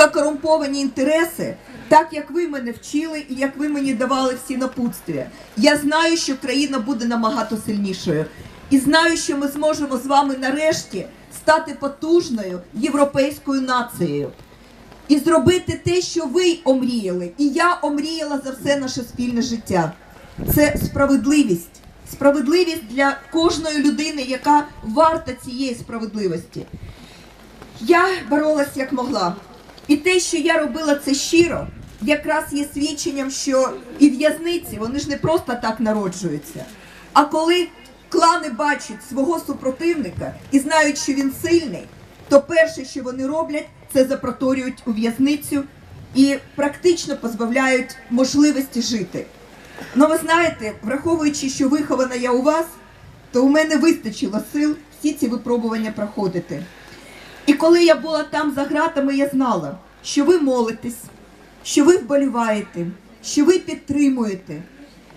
та корумповані інтереси, так як ви мене вчили і як ви мені давали всі напутствия. Я знаю, що країна буде набагато сильнішою. І знаю, що ми зможемо з вами нарешті стати потужною європейською нацією і зробити те, що ви омріяли, і я омріяла за все наше спільне життя. Це справедливість. Справедливість для кожної людини, яка варта цієї справедливості. Я боролась як могла. І те, що я робила це щиро, якраз є свідченням, що і в'язниці вони ж не просто так народжуються. А коли клани бачать свого супротивника і знають, що він сильний, то перше, що вони роблять, це запроторюють у в'язницю і практично позбавляють можливості жити. Ну, ви знаєте, враховуючи, що вихована я у вас, то у мене вистачило сил всі ці випробування проходити. І коли я була там за ґратами, я знала, що ви молитесь, що ви вболіваєте, що ви підтримуєте,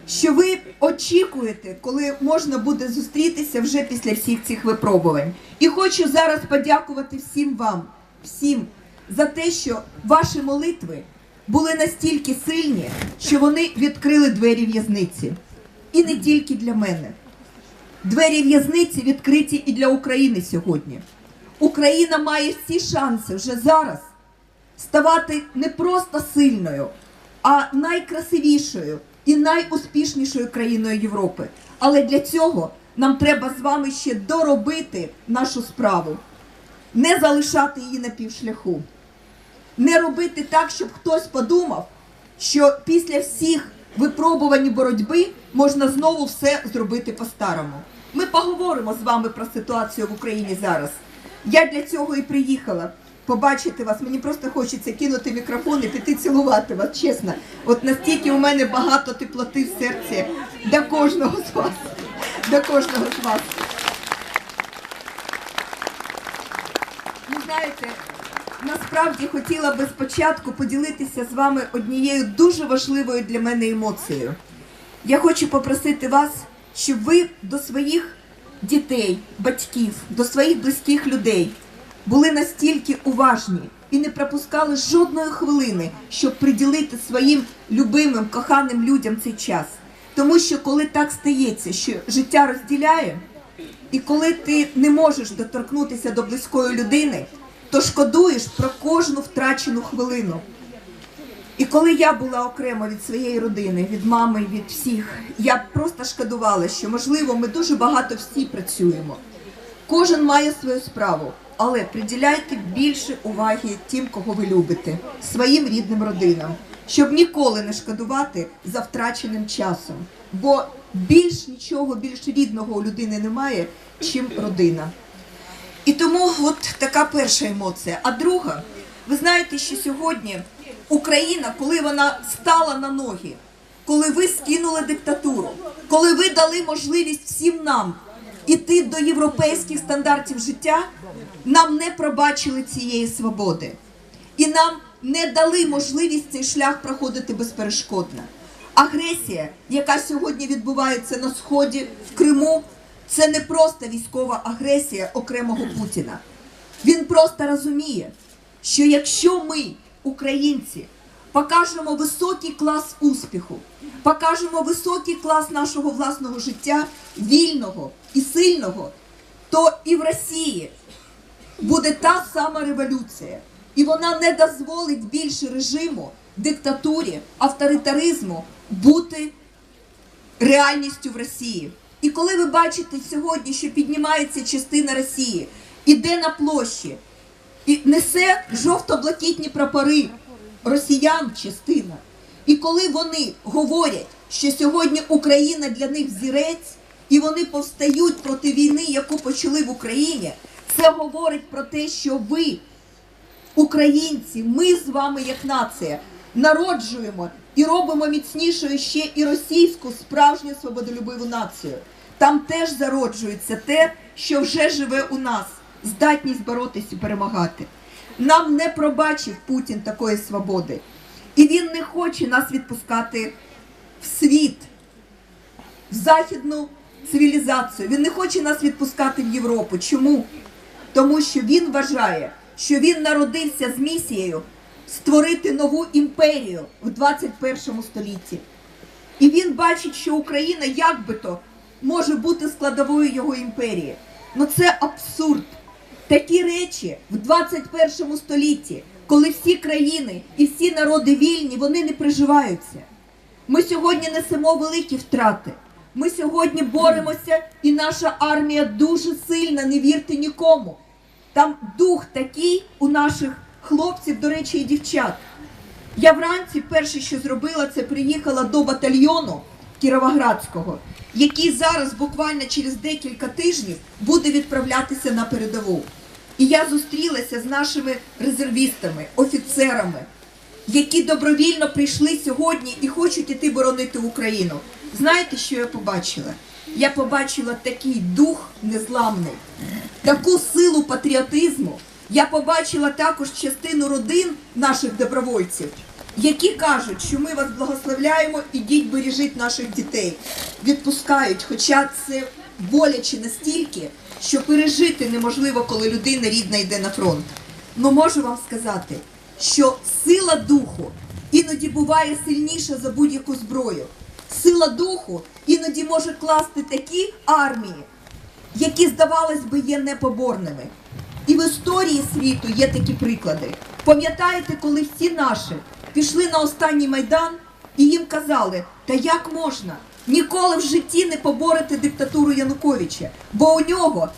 що ви очікуєте, коли можна буде зустрітися вже після всіх цих випробувань. І хочу зараз подякувати всім вам, всім, за те, що ваші молитви були настільки сильні, що вони відкрили двері в'язниці. І не тільки для мене. Двері в'язниці відкриті і для України сьогодні. Україна має всі шанси вже зараз ставати не просто сильною, а найкрасивішою і найуспішнішою країною Європи. Але для цього нам треба з вами ще доробити нашу справу, не залишати її на півшляху, не робити так, щоб хтось подумав, що після всіх випробувань боротьби можна знову все зробити по-старому. Ми поговоримо з вами про ситуацію в Україні зараз. Я для цього і приїхала. Побачити вас, мені просто хочеться кинути мікрофон і піти цілувати вас, чесно. От настільки у мене багато теплоти в серці до кожного з вас. До кожного з вас. Ви знаєте, насправді хотіла би спочатку поділитися з вами однією дуже важливою для мене емоцією. Я хочу попросити вас, щоб ви до своїх дітей, батьків, до своїх близьких людей були настільки уважні і не пропускали жодної хвилини, щоб приділити своїм любимим, коханим людям цей час. Тому що коли так стається, що життя розділяє, і коли ти не можеш доторкнутися до близької людини, то шкодуєш про кожну втрачену хвилину. І коли я була окремо від своєї родини, від мами, від всіх, я просто шкодувала, що можливо ми дуже багато всі працюємо. Кожен має свою справу, але приділяйте більше уваги тим, кого ви любите, своїм рідним родинам, щоб ніколи не шкодувати за втраченим часом. Бо більш нічого, більш рідного у людини немає, чим родина. І тому от така перша емоція. А друга, ви знаєте, що сьогодні Україна, коли вона стала на ноги, коли ви скинули диктатуру, коли ви дали можливість всім нам іти до європейських стандартів життя, нам не пробачили цієї свободи. І нам не дали можливість цей шлях проходити безперешкодно. Агресія, яка сьогодні відбувається на сході в Криму, це не просто військова агресія окремого Путіна. Він просто розуміє, що якщо ми, українці, покажемо високий клас успіху, покажемо високий клас нашого власного життя, вільного і сильного, то і в Росії буде та сама революція. І вона не дозволить більше режиму, диктатурі, авторитаризму бути реальністю в Росії. І коли ви бачите сьогодні, що піднімається частина Росії, іде на площі і несе жовто-блакитні прапори росіян частина. І коли вони говорять, що сьогодні Україна для них взірець, і вони повстають проти війни, яку почали в Україні, це говорить про те, що ви, українці, ми з вами як нація народжуємо і робимо міцнішою ще і російську справжню свободолюбиву націю. Там теж зароджується те, що вже живе у нас, здатність боротися і перемагати. Нам не пробачив Путін такої свободи. І він не хоче нас відпускати в світ, в західну цивілізацію. Він не хоче нас відпускати в Європу. Чому? Тому що він вважає, що він народився з місією створити нову імперію в 21 столітті. І він бачить, що Україна як би то може бути складовою його імперії. Ну це абсурд. Такі речі в 21 столітті, коли всі країни і всі народи вільні, вони не приживаються. Ми сьогодні несемо великі втрати. Ми сьогодні боремося, і наша армія дуже сильна, не вірте нікому. Там дух такий у наших хлопців, до речі, і дівчат. Я вранці перше, що зробила, це приїхала до батальйону Кіровоградського, який зараз буквально через декілька тижнів буде відправлятися на передову. І я зустрілася з нашими резервістами, офіцерами, які добровільно прийшли сьогодні і хочуть іти боронити Україну. Знаєте, що я побачила? Я побачила такий дух незламний, таку силу патріотизму. Я побачила також частину родин наших добровольців, які кажуть, що ми вас благословляємо, ідіть бережіть наших дітей. Відпускають, хоча це боляче настільки, що пережити неможливо, коли людина рідна йде на фронт. Ну можу вам сказати, що сила духу іноді буває сильніша за будь-яку зброю. Сила духу іноді може класти такі армії, які, здавалось би, є непоборними. І в історії світу є такі приклади. Пам'ятаєте, коли всі наші пішли на останній майдан і їм казали, та як можна? Ніколи в житті не поборити диктатуру Януковича, бо у нього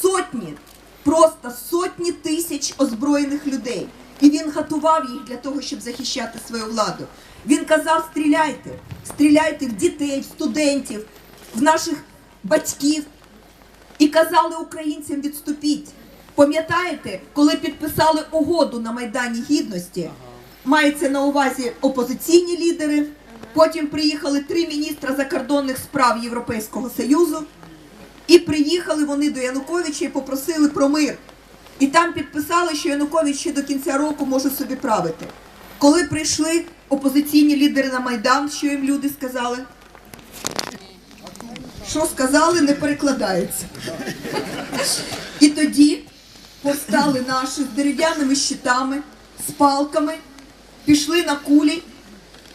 сотні, просто сотні тисяч озброєних людей. І він готував їх для того, щоб захищати свою владу. Він казав: стріляйте, стріляйте в дітей, в студентів, в наших батьків, і казали українцям відступіть. Пам'ятаєте, коли підписали угоду на Майдані Гідності, мається на увазі опозиційні лідери. Потім приїхали три міністра закордонних справ Європейського Союзу, і приїхали вони до Януковича і попросили про мир. І там підписали, що Янукович ще до кінця року може собі правити. Коли прийшли опозиційні лідери на Майдан, що їм люди сказали? Що сказали, не перекладається. І тоді повстали наші з дерев'яними щитами, з палками, пішли на кулі.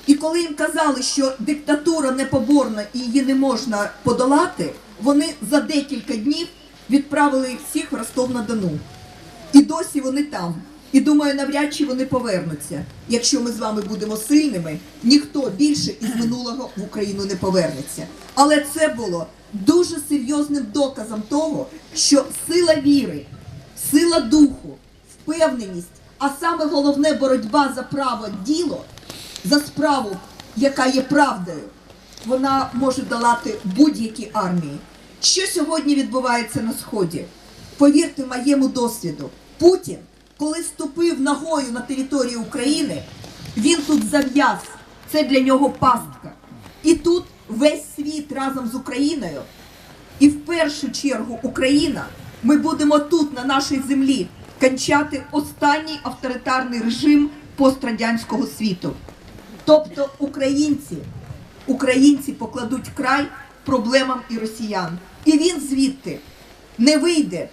І коли їм казали, що диктатура непоборна і її не можна подолати, вони за декілька днів відправили їх всіх в Ростов-на-Дону. І досі вони там. І думаю, навряд чи вони повернуться. Якщо ми з вами будемо сильними, ніхто більше із минулого в Україну не повернеться. Але це було дуже серйозним доказом того, що сила віри, сила духу, впевненість, а саме головне боротьба за право діло, за справу, яка є правдою, вона може долати будь-які армії. Що сьогодні відбувається на сході? Повірте моєму досвіду, Путін, коли ступив ногою на територію України, він тут зав'яз. Це для нього пастка. І тут весь світ разом з Україною, і в першу чергу Україна, ми будемо тут, на нашій землі, кончати останній авторитарний режим пострадянського світу. Тобто українці, українці покладуть край проблемам і росіян. І він звідти не вийде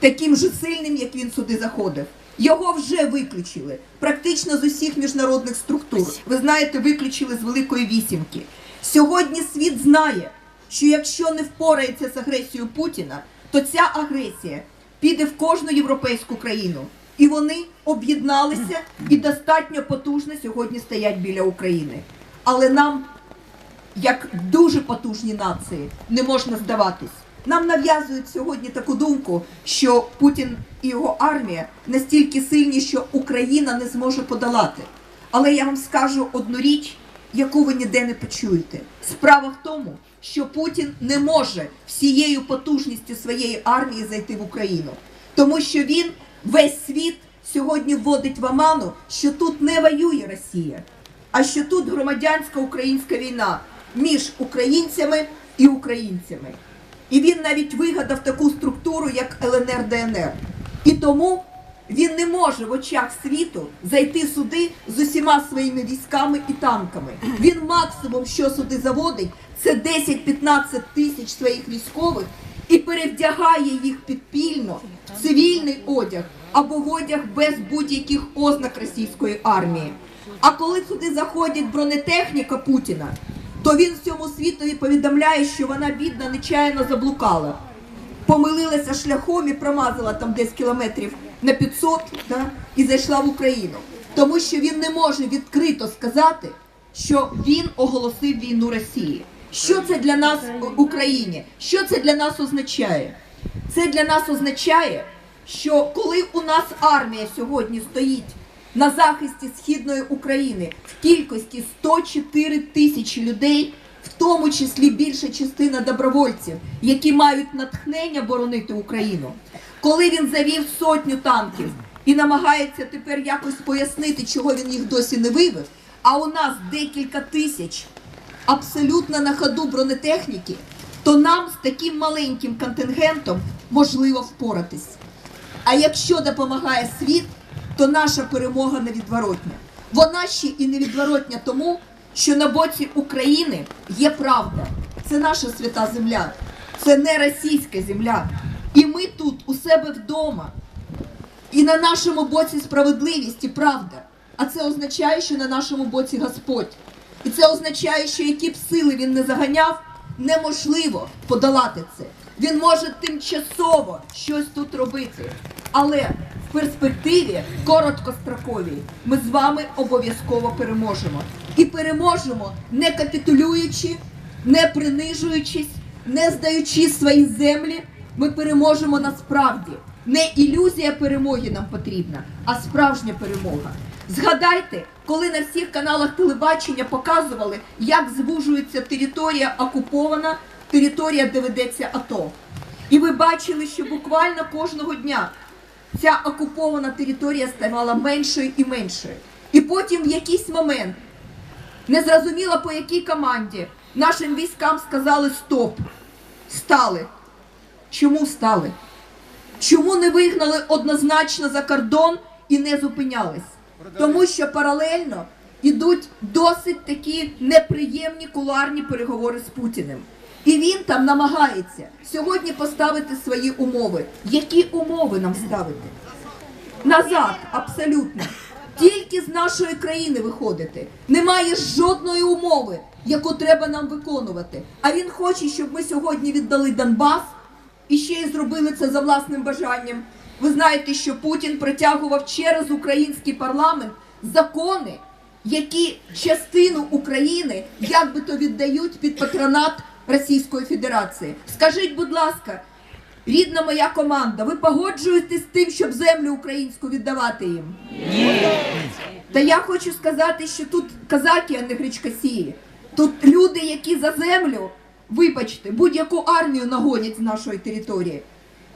таким же сильним, як він сюди заходив. Його вже виключили практично з усіх міжнародних структур. Ви знаєте, виключили з Великої вісімки. Сьогодні світ знає, що якщо не впорається з агресією Путіна, то ця агресія піде в кожну європейську країну. І вони об'єдналися і достатньо потужно сьогодні стоять біля України. Але нам як дуже потужні нації, не можна здаватись. Нам нав'язують сьогодні таку думку, що Путін і його армія настільки сильні, що Україна не зможе подолати. Але я вам скажу одну річ, яку ви ніде не почуєте. Справа в тому, що Путін не може всією потужністю своєї армії зайти в Україну, тому що він весь світ сьогодні вводить в оману, що тут не воює Росія, а що тут громадянська українська війна між українцями і українцями. І він навіть вигадав таку структуру, як ЛНР ДНР. І тому він не може в очах світу зайти сюди з усіма своїми військами і танками. Він максимум, що сюди заводить, це 10-15 тисяч своїх військових і перевдягає їх підпільно цивільний одяг або в одяг без будь-яких ознак російської армії. А коли сюди заходить бронетехніка Путіна, то він всьому світові повідомляє, що вона бідна, нечаянно заблукала помилилася шляхом і промазала там десь кілометрів на 500 да, і зайшла в Україну. Тому що він не може відкрито сказати, що він оголосив війну Росії. Що це для нас в Україні? Що це для нас означає? Це для нас означає, що коли у нас армія сьогодні стоїть на захисті східної України в кількості 104 тисячі людей, в тому числі більша частина добровольців, які мають натхнення боронити Україну, коли він завів сотню танків і намагається тепер якось пояснити, чого він їх досі не вивів, а у нас декілька тисяч абсолютно на ходу бронетехніки, то нам з таким маленьким контингентом можливо впоратись. А якщо допомагає світ, то наша перемога невідворотня. Вона ще і невідворотня тому, що на боці України є правда. Це наша свята земля, це не російська земля. І ми тут у себе вдома. І на нашому боці справедливість і правда. А це означає, що на нашому боці Господь. І це означає, що які б сили він не заганяв, неможливо подолати це. Він може тимчасово щось тут робити. Але в перспективі короткостроковій ми з вами обов'язково переможемо. І переможемо не капітулюючи, не принижуючись, не здаючи свої землі. Ми переможемо насправді. Не ілюзія перемоги нам потрібна, а справжня перемога. Згадайте, коли на всіх каналах телебачення показували, як звужується територія окупована, територія, де ведеться АТО. І ви бачили, що буквально кожного дня ця окупована територія ставала меншою і меншою. І потім в якийсь момент, незрозуміло по якій команді, нашим військам сказали стоп, стали. Чому стали? Чому не вигнали однозначно за кордон і не зупинялись? Тому що паралельно йдуть досить такі неприємні кулуарні переговори з Путіним. І він там намагається сьогодні поставити свої умови. Які умови нам ставити? Назад, абсолютно. Тільки з нашої країни виходити. Немає жодної умови, яку треба нам виконувати. А він хоче, щоб ми сьогодні віддали Донбас і ще й зробили це за власним бажанням. Ви знаєте, що Путін притягував через український парламент закони, які частину України як би то віддають під патронат Російської Федерації. Скажіть, будь ласка, рідна моя команда, ви погоджуєтесь з тим, щоб землю українську віддавати їм? Та я хочу сказати, що тут казаки, а не гречкосії. Тут люди, які за землю, вибачте, будь-яку армію нагонять з нашої території.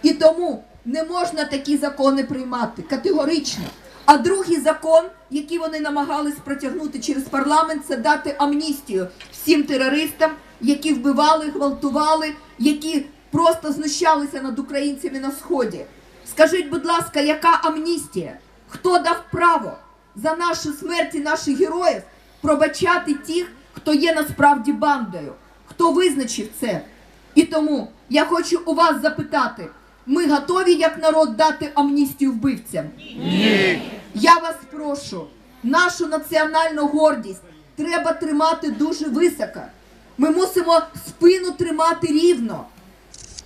І тому не можна такі закони приймати категорично. А другий закон, який вони намагались протягнути через парламент, це дати амністію всім терористам, які вбивали, гвалтували, які просто знущалися над українцями на сході. Скажіть, будь ласка, яка амністія? Хто дав право за наші смерті наших героїв пробачати тих, хто є насправді бандою? Хто визначив це? І тому я хочу у вас запитати: ми готові як народ дати амністію вбивцям? Ні. Я вас прошу, нашу національну гордість треба тримати дуже високо. Ми мусимо спину тримати рівно.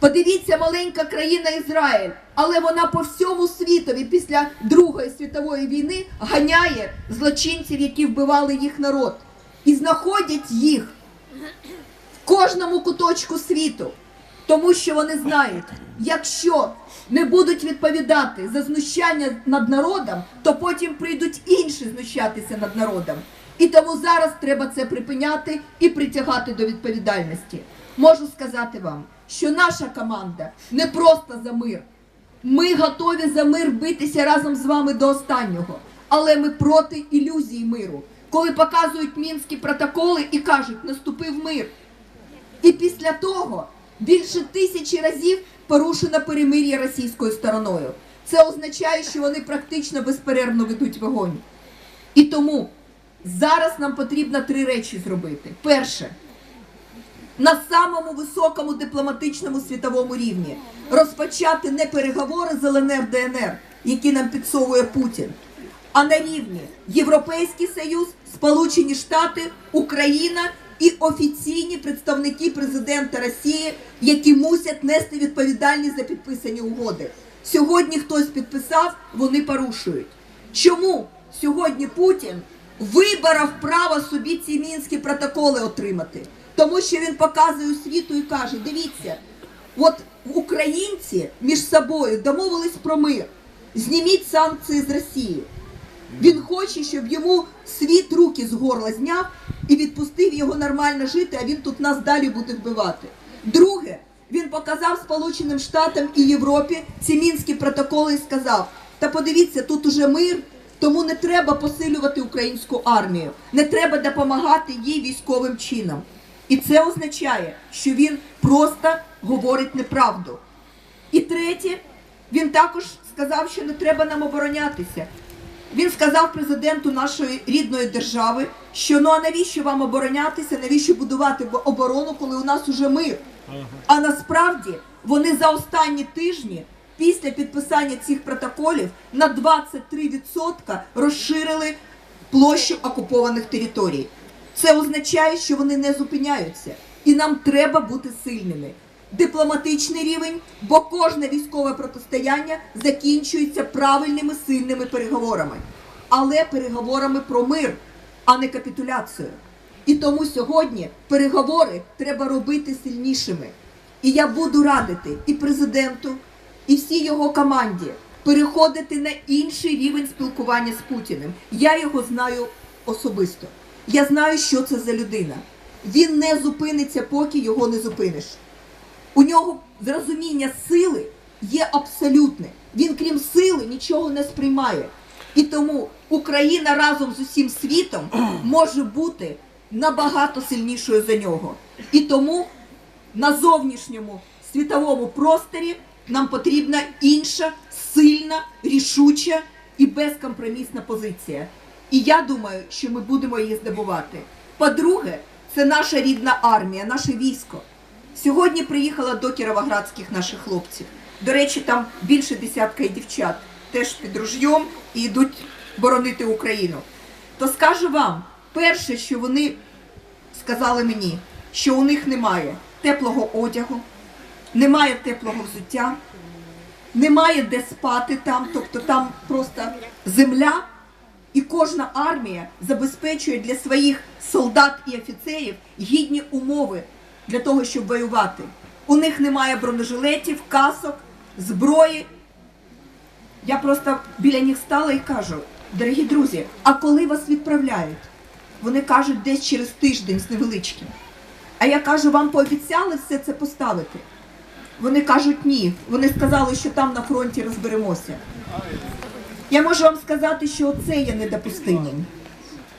Подивіться, маленька країна Ізраїль, але вона по всьому світові після Другої світової війни ганяє злочинців, які вбивали їх народ, і знаходять їх в кожному куточку світу, тому що вони знають, якщо не будуть відповідати за знущання над народом, то потім прийдуть інші знущатися над народом. І тому зараз треба це припиняти і притягати до відповідальності. Можу сказати вам, що наша команда не просто за мир. Ми готові за мир битися разом з вами до останнього, але ми проти ілюзії миру, коли показують мінські протоколи і кажуть, наступив мир. І після того більше тисячі разів порушено перемир'я російською стороною. Це означає, що вони практично безперервно ведуть вогонь. І тому зараз нам потрібно три речі зробити. Перше, на самому високому дипломатичному світовому рівні розпочати не переговори з ЛНР ДНР, які нам підсовує Путін, а на рівні Європейський Союз, Сполучені Штати, Україна і офіційні представники президента Росії, які мусять нести відповідальність за підписані угоди. Сьогодні хтось підписав, вони порушують. Чому сьогодні Путін виборов право собі ці мінські протоколи отримати? Тому що він показує світу і каже: дивіться, от українці між собою домовились про мир. Зніміть санкції з Росії. Він хоче, щоб йому світ руки з горла зняв і відпустив його нормально жити, а він тут нас далі буде вбивати. Друге, він показав Сполученим Штатам і Європі ці мінські протоколи і сказав: та подивіться, тут уже мир, тому не треба посилювати українську армію, не треба допомагати їй військовим чином. І це означає, що він просто говорить неправду. І третє, він також сказав, що не треба нам оборонятися. Він сказав президенту нашої рідної держави, що ну а навіщо вам оборонятися, навіщо будувати оборону, коли у нас уже мир. А насправді вони за останні тижні, після підписання цих протоколів, на 23% розширили площу окупованих територій. Це означає, що вони не зупиняються, і нам треба бути сильними. Дипломатичний рівень, бо кожне військове протистояння закінчується правильними сильними переговорами, але переговорами про мир, а не капітуляцію. І тому сьогодні переговори треба робити сильнішими. І я буду радити і президенту, і всій його команді переходити на інший рівень спілкування з Путіним. Я його знаю особисто. Я знаю, що це за людина. Він не зупиниться, поки його не зупиниш. У нього зрозуміння сили є абсолютне. Він, крім сили, нічого не сприймає. І тому Україна разом з усім світом може бути набагато сильнішою за нього. І тому на зовнішньому світовому просторі нам потрібна інша, сильна, рішуча і безкомпромісна позиція. І я думаю, що ми будемо її здобувати. По-друге, це наша рідна армія, наше військо. Сьогодні приїхала до кіровоградських наших хлопців. До речі, там більше десятка і дівчат теж під ружьом і йдуть боронити Україну. То скажу вам, перше, що вони сказали мені, що у них немає теплого одягу, немає теплого взуття, немає де спати там, тобто там просто земля, і кожна армія забезпечує для своїх солдат і офіцерів гідні умови для того, щоб воювати. У них немає бронежилетів, касок, зброї. Я просто біля них стала і кажу, дорогі друзі, а коли вас відправляють? Вони кажуть, десь через тиждень з невеличким. А я кажу, вам пообіцяли все це поставити? Вони кажуть ні. Вони сказали, що там на фронті розберемося. Я можу вам сказати, що це є недопустимим.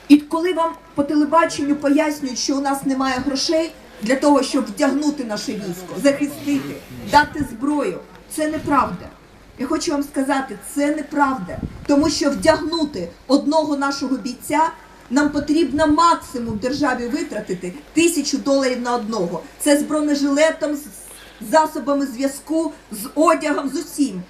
І коли вам по телебаченню пояснюють, що у нас немає грошей для того, щоб вдягнути наше військо, захистити, дати зброю, це неправда. Я хочу вам сказати, це неправда, тому що вдягнути одного нашого бійця нам потрібно максимум державі витратити тисячу доларів на одного. Це з бронежилетом, з засобами зв'язку, з одягом, з усім.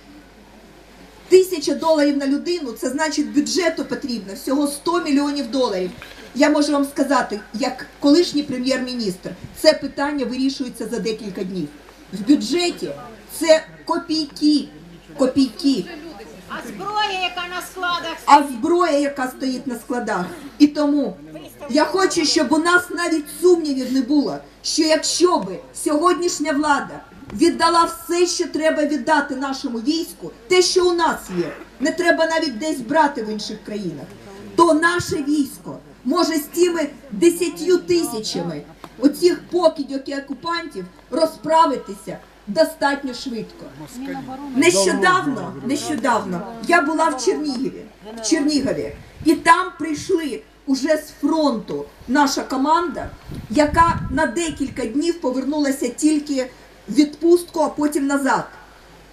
Тисяча доларів на людину, це значить бюджету потрібно всього 100 мільйонів доларів. Я можу вам сказати, як колишній прем'єр-міністр, це питання вирішується за декілька днів. В бюджеті це копійки, копійки. А зброя, яка на складах, А зброя, яка стоїть на складах. І тому я хочу, щоб у нас навіть сумнівів не було, що якщо би сьогоднішня влада віддала все, що треба віддати нашому війську, те, що у нас є, не треба навіть десь брати в інших країнах, то наше військо може з тими десятью тисячами оцих покидьок і окупантів розправитися достатньо швидко. Нещодавно, нещодавно я була в Чернігові, в Чернігові, і там прийшли уже з фронту наша команда, яка на декілька днів повернулася тільки в відпустку, а потім назад.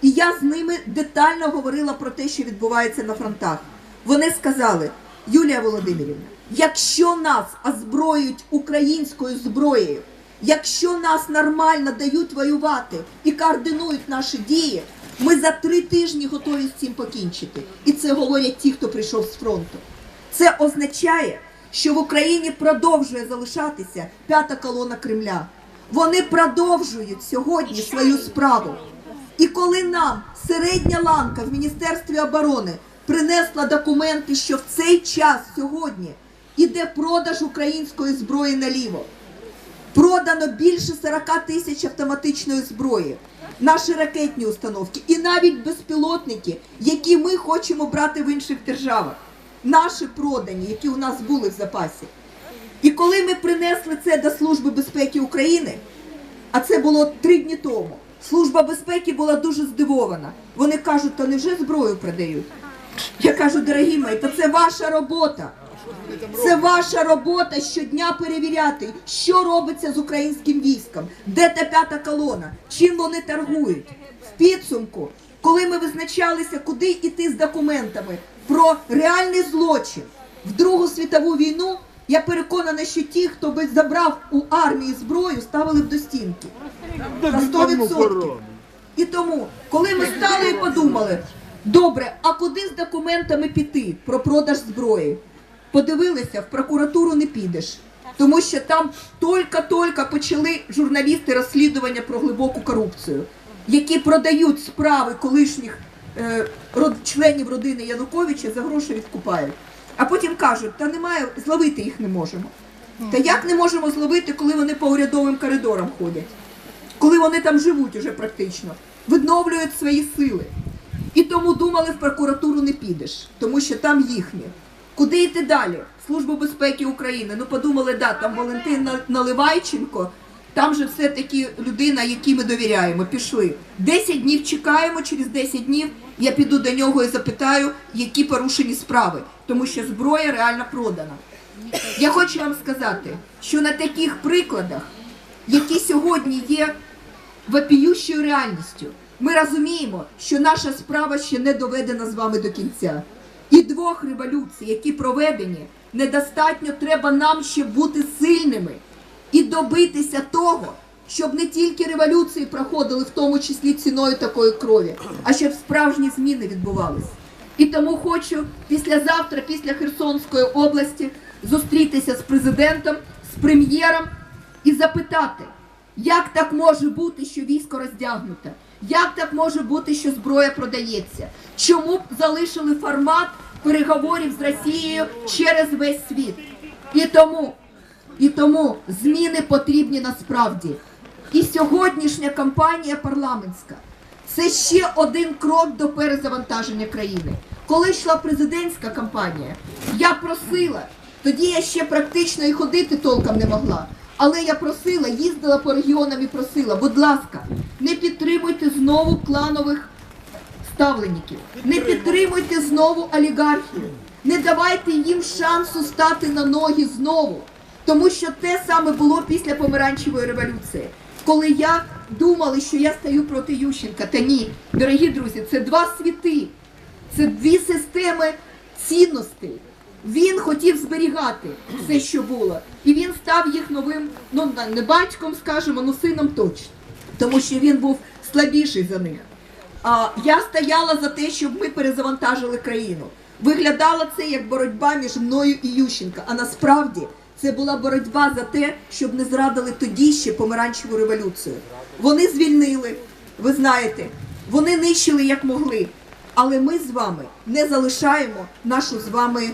І я з ними детально говорила про те, що відбувається на фронтах. Вони сказали: Юлія Володимирівна, якщо нас озброюють українською зброєю, якщо нас нормально дають воювати і координують наші дії, Ми за три тижні готові з цим покінчити. І це говорять ті, хто прийшов з фронту. Це означає, що в Україні продовжує залишатися п'ята колона Кремля. Вони продовжують сьогодні свою справу. І коли нам середня ланка в Міністерстві оборони принесла документи, що в цей час сьогодні іде продаж української зброї наліво, продано більше 40 тисяч автоматичної зброї, наші ракетні установки і навіть безпілотники, які ми хочемо брати в інших державах, наші продані, які у нас були в запасі. І коли ми принесли це до Служби безпеки України, а це було три дні тому, Служба безпеки була дуже здивована. Вони кажуть, та невже зброю продають? Я кажу, дорогі мої, та це ваша робота. Це ваша робота щодня перевіряти, що робиться з українським військом, де та п'ята колона, чим вони торгують. В підсумку, коли ми визначалися, куди йти з документами про реальний злочин в Другу світову війну, я переконана, що ті, хто би забрав у армії зброю, ставили б до стінки. На 100%. І тому, коли ми стали і подумали, добре, а куди з документами піти про продаж зброї? Подивилися, в прокуратуру не підеш, тому що там тільки-тільки почали журналісти розслідування про глибоку корупцію, які продають справи колишніх е, членів родини Януковича за гроші відкупають. А потім кажуть, та немає, зловити їх не можемо. Та як не можемо зловити, коли вони по урядовим коридорам ходять? коли вони там живуть уже практично, відновлюють свої сили. І тому думали, в прокуратуру не підеш, тому що там їхнє. Куди йти далі? Служба безпеки України. Ну подумали, да, там Валентин Наливайченко, там же все-таки людина, якій ми довіряємо. Пішли. 10 днів чекаємо, через 10 днів я піду до нього і запитаю, які порушені справи, тому що зброя реально продана. Я хочу вам сказати, що на таких прикладах, які сьогодні є вопіющою реальністю, ми розуміємо, що наша справа ще не доведена з вами до кінця. І двох революцій, які проведені, недостатньо треба нам ще бути сильними і добитися того, щоб не тільки революції проходили, в тому числі ціною такої крові, а щоб справжні зміни відбувалися. І тому хочу післязавтра, після Херсонської області, зустрітися з президентом, з прем'єром і запитати, як так може бути, що військо роздягнуте? Як так може бути, що зброя продається? Чому б залишили формат переговорів з Росією через весь світ? І тому, і тому зміни потрібні насправді. І сьогоднішня кампанія парламентська це ще один крок до перезавантаження країни. Коли йшла президентська кампанія, я просила, тоді я ще практично і ходити толком не могла. Але я просила, їздила по регіонам і просила, будь ласка, не підтримуйте знову кланових ставленників, не підтримуйте знову олігархів, не давайте їм шансу стати на ноги знову. Тому що те саме було після помаранчевої революції, коли я думала, що я стою проти Ющенка. Та ні, дорогі друзі, це два світи, це дві системи цінностей. Він хотів зберігати все, що було, і він став їх новим, ну не батьком, скажімо, ну сином точно, тому що він був слабіший за них. А, я стояла за те, щоб ми перезавантажили країну. Виглядало це як боротьба між мною і Ющенка. А насправді це була боротьба за те, щоб не зрадили тоді ще помаранчеву революцію. Вони звільнили, ви знаєте, вони нищили як могли. Але ми з вами не залишаємо нашу з вами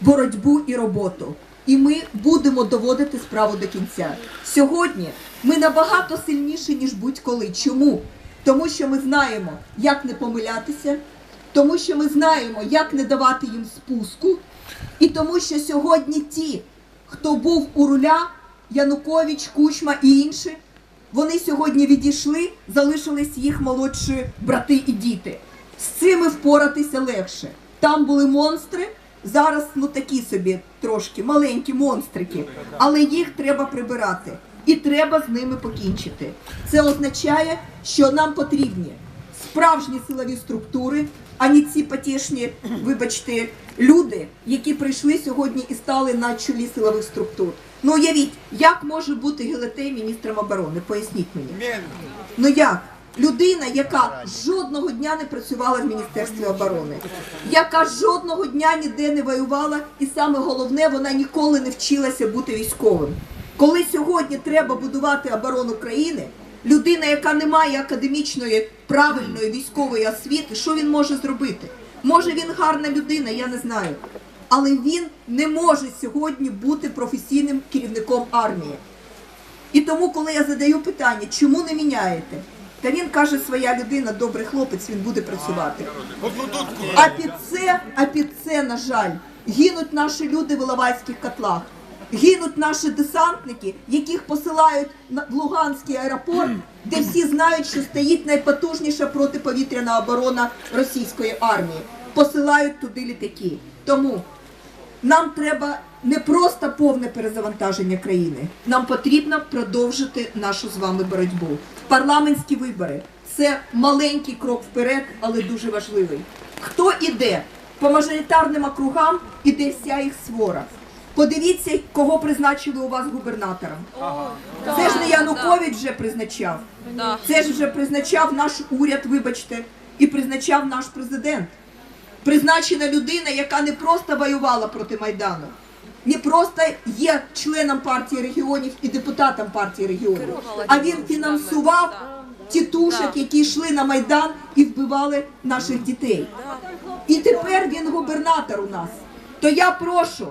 боротьбу і роботу. І ми будемо доводити справу до кінця. Сьогодні ми набагато сильніші, ніж будь-коли. Чому? Тому що ми знаємо, як не помилятися, тому що ми знаємо, як не давати їм спуску, і тому, що сьогодні ті, хто був у руля, Янукович, Кучма і інші, вони сьогодні відійшли, залишились їх молодші брати і діти. З цими впоратися легше. Там були монстри, зараз ну такі собі трошки маленькі монстрики, але їх треба прибирати. І треба з ними покінчити. Це означає, що нам потрібні справжні силові структури, а не ці потішні, вибачте, люди, які прийшли сьогодні і стали на чолі силових структур. Ну уявіть, як може бути Гелетей міністром оборони? Поясніть мені. Ну як? Людина, яка жодного дня не працювала в Міністерстві оборони, яка жодного дня ніде не воювала, і саме головне, вона ніколи не вчилася бути військовим. Коли сьогодні треба будувати оборону країни, людина, яка не має академічної правильної військової освіти, що він може зробити? Може він гарна людина, я не знаю. Але він не може сьогодні бути професійним керівником армії. І тому, коли я задаю питання, чому не міняєте? Та він каже, своя людина, добрий хлопець, він буде працювати. А під це, а під це, на жаль, гинуть наші люди в Іловайських котлах. Гинуть наші десантники, яких посилають в Луганський аеропорт, де всі знають, що стоїть найпотужніша протиповітряна оборона російської армії. Посилають туди літаки. Тому нам треба не просто повне перезавантаження країни. Нам потрібно продовжити нашу з вами боротьбу. Парламентські вибори це маленький крок вперед, але дуже важливий. Хто іде по мажоритарним округам, іде вся їх свора. Подивіться, кого призначили у вас губернатором. Це ж не Янукович вже призначав. Це ж вже призначав наш уряд, вибачте, і призначав наш президент призначена людина, яка не просто воювала проти Майдану, не просто є членом партії регіонів і депутатом партії регіонів, а він фінансував тітушок, які йшли на Майдан і вбивали наших дітей. І тепер він губернатор у нас. То я прошу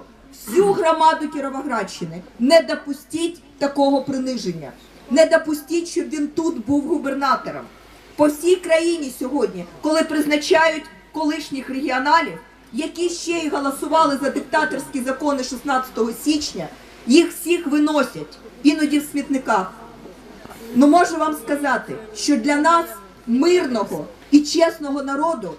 всю громаду Кіровоградщини не допустіть такого приниження. Не допустіть, щоб він тут був губернатором. По всій країні сьогодні, коли призначають колишніх регіоналів, які ще й голосували за диктаторські закони 16 січня, їх всіх виносять, іноді в смітниках. Ну можу вам сказати, що для нас, мирного і чесного народу,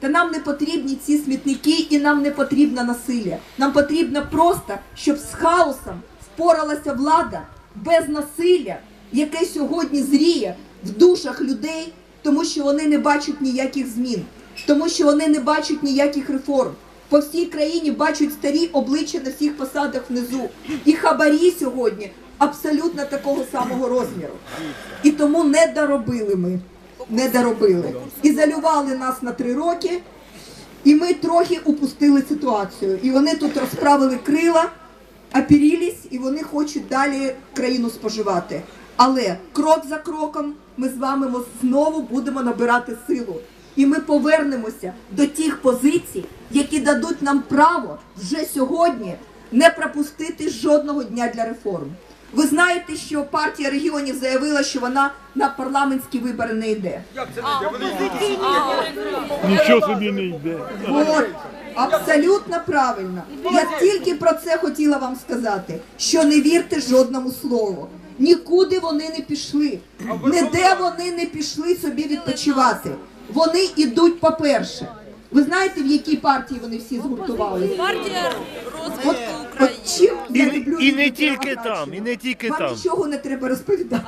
та нам не потрібні ці смітники і нам не потрібно насилля. Нам потрібно просто, щоб з хаосом впоралася влада без насилля, яке сьогодні зріє в душах людей, тому що вони не бачать ніяких змін, тому що вони не бачать ніяких реформ. По всій країні бачать старі обличчя на всіх посадах внизу. І хабарі сьогодні абсолютно такого самого розміру. І тому не доробили ми. Не доробили. Ізолювали нас на три роки, і ми трохи упустили ситуацію. І вони тут розправили крила, оперілись, і вони хочуть далі країну споживати. Але крок за кроком ми з вами знову будемо набирати силу. І ми повернемося до тих позицій, які дадуть нам право вже сьогодні не пропустити жодного дня для реформ. Ви знаєте, що партія регіонів заявила, що вона на парламентські вибори не йде. Нічого собі не йде. От, абсолютно правильно. Я тільки про це хотіла вам сказати, що не вірте жодному слову. Нікуди вони не пішли. Ніде вони не пішли собі відпочивати. Вони йдуть по-перше. Ви знаєте, в якій партії вони всі згуртувалися? Партія розвитку от України. чим І, люблю і не тільки там, і не тільки Вам там. нічого не треба розповідати.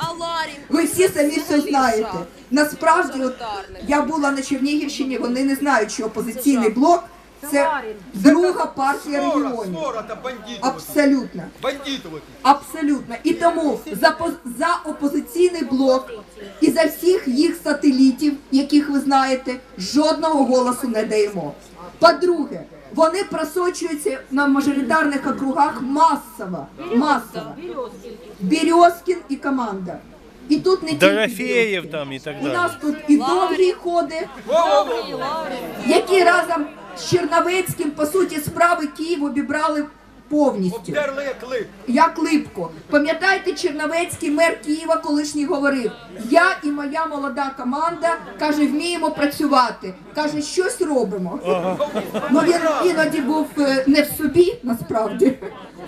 Ви всі самі все знаєте. Насправді, от, я була на Чернігівщині, вони не знають, що опозиційний блок це друга партія регіонів. Абсолютно. Абсолютно. І тому за, за опозиційний блок і за всіх їх сателітів, яких ви знаєте, жодного голосу не даємо. По-друге, вони просочуються на мажоритарних округах масово. Масово. Березкін і команда. І тут не тільки Дорофеєв Березкін. там і так У нас тут і довгі ходи, які разом з Черновецьким, по суті, справи Київ обібрали повністю. Обдерли як лип. Як липко. Пам'ятаєте, Черновецький мер Києва колишній говорив: я і моя молода команда каже, вміємо працювати. Каже, щось робимо. Ну він іноді був е, не в собі, насправді.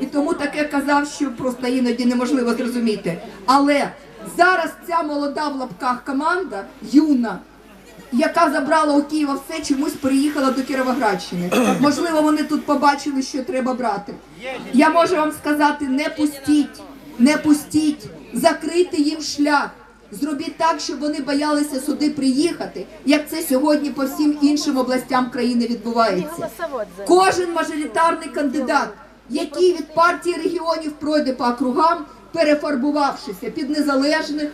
І тому таке казав, що просто іноді неможливо зрозуміти. Але зараз ця молода в лапках команда, юна, яка забрала у Києва все, чомусь переїхала до Кіровоградщини. Можливо, вони тут побачили, що треба брати. Я можу вам сказати, не пустіть, не пустіть, закрийте їм шлях. Зробіть так, щоб вони боялися сюди приїхати, як це сьогодні по всім іншим областям країни відбувається. Кожен мажоритарний кандидат, який від партії регіонів пройде по округам, перефарбувавшися під незалежних